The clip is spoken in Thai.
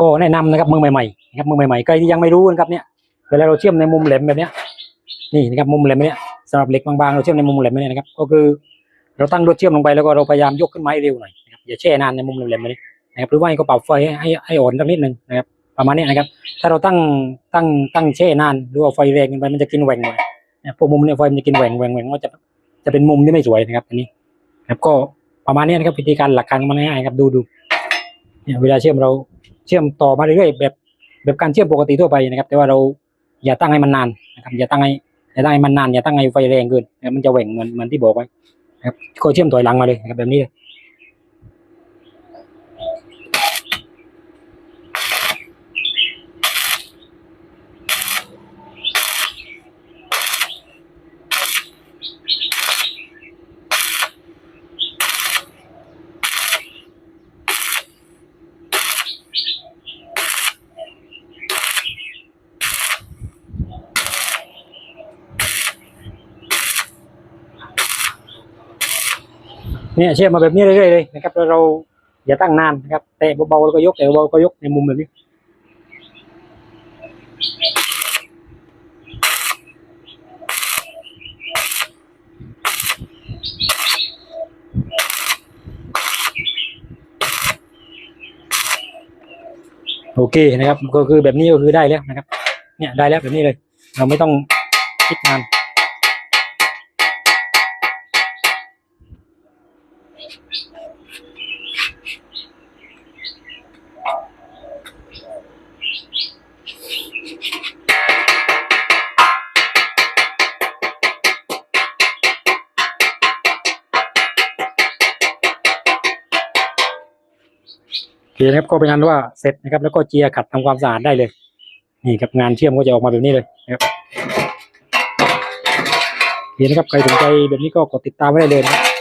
ก็แนะนำนะครับมือใหม่ๆนะครับมือใหม่ๆใครที่ยังไม่รู้นะครับเนี่ยเวลาเราเชื่อมในมุมแหลมแบบเนี้ยนี่นะครับมุมแหลมเนี่ยสำหรับเหล็กบางๆเราเชื่อมในมุมแหลมแบบเนี่ยนะครับก็คือเราตั้งรถเชื่อมลงไปแล้วก็เราพยายามยกขึ้นมาให้เร็วหน่อยนะครับอย่าแช่นานในมุมแหลมๆแบบนี้นะครับหรือว่าให้ก็ปรับไฟให้ให้อ่อนสักนิดหนึ่งนะครับประมาณนี้นะครับ ถ้าเราตั้งตั้งตั้งแช่นานหรือว่าไฟแรงเกินไปมันจะกินแหว่งหน่อยนะพวกมุมเนี่ยไฟมันจะกินแหว่งแหว่งแหว่งก็จะจะเป็นมุมที่ไม่สวยนะครับอันนี้ครับก็ประมาณนี้นะครับวิธีการหลักการมันง่ายๆครับดูดูเนี่ยเวลาเชื่อมเรา เชื่อมต่อมาเรื่อยๆแบบแบบการเชื่อมปกติทั่วไปนะครับ แต่ว่าเราอย่าตั้งให้มันนานนะครับอย่าตั้งให้อย่าตั้งให้มันนานอย่าตั้งให้ไฟแรงเกินมันจะแหว่งเหมือนเหมือนที่บอกไว้นะครับก็เชื่อมต่อยหลังมาเลยนะครับแบบนี้เลย เนี่ยเชื่อมมาแบบนี้เรื่อยๆเลยนะครับแล้วเราอย่าตั้งนานนะครับเตะเบาๆแล้วก็ยกเตะเบาๆก็ยกในมุมแบบนี้โอเคนะครับก็คือแบบนี้ก็คือได้แล้วนะครับ เนี่ยได้แล้วแบบนี้เลย เราไม่ต้องคิดนาน โอเคนะครับก็เป็นอันว่าเสร็จนะครับแล้วก็เจียขัดทำความสะอาดได้เลยนี่ครับงานเชื่อมก็จะออกมาแบบนี้เลยนะครับโอเคนะครับใครสนใจแบบนี้ก็กดติดตามไว้ได้เลยนะครับ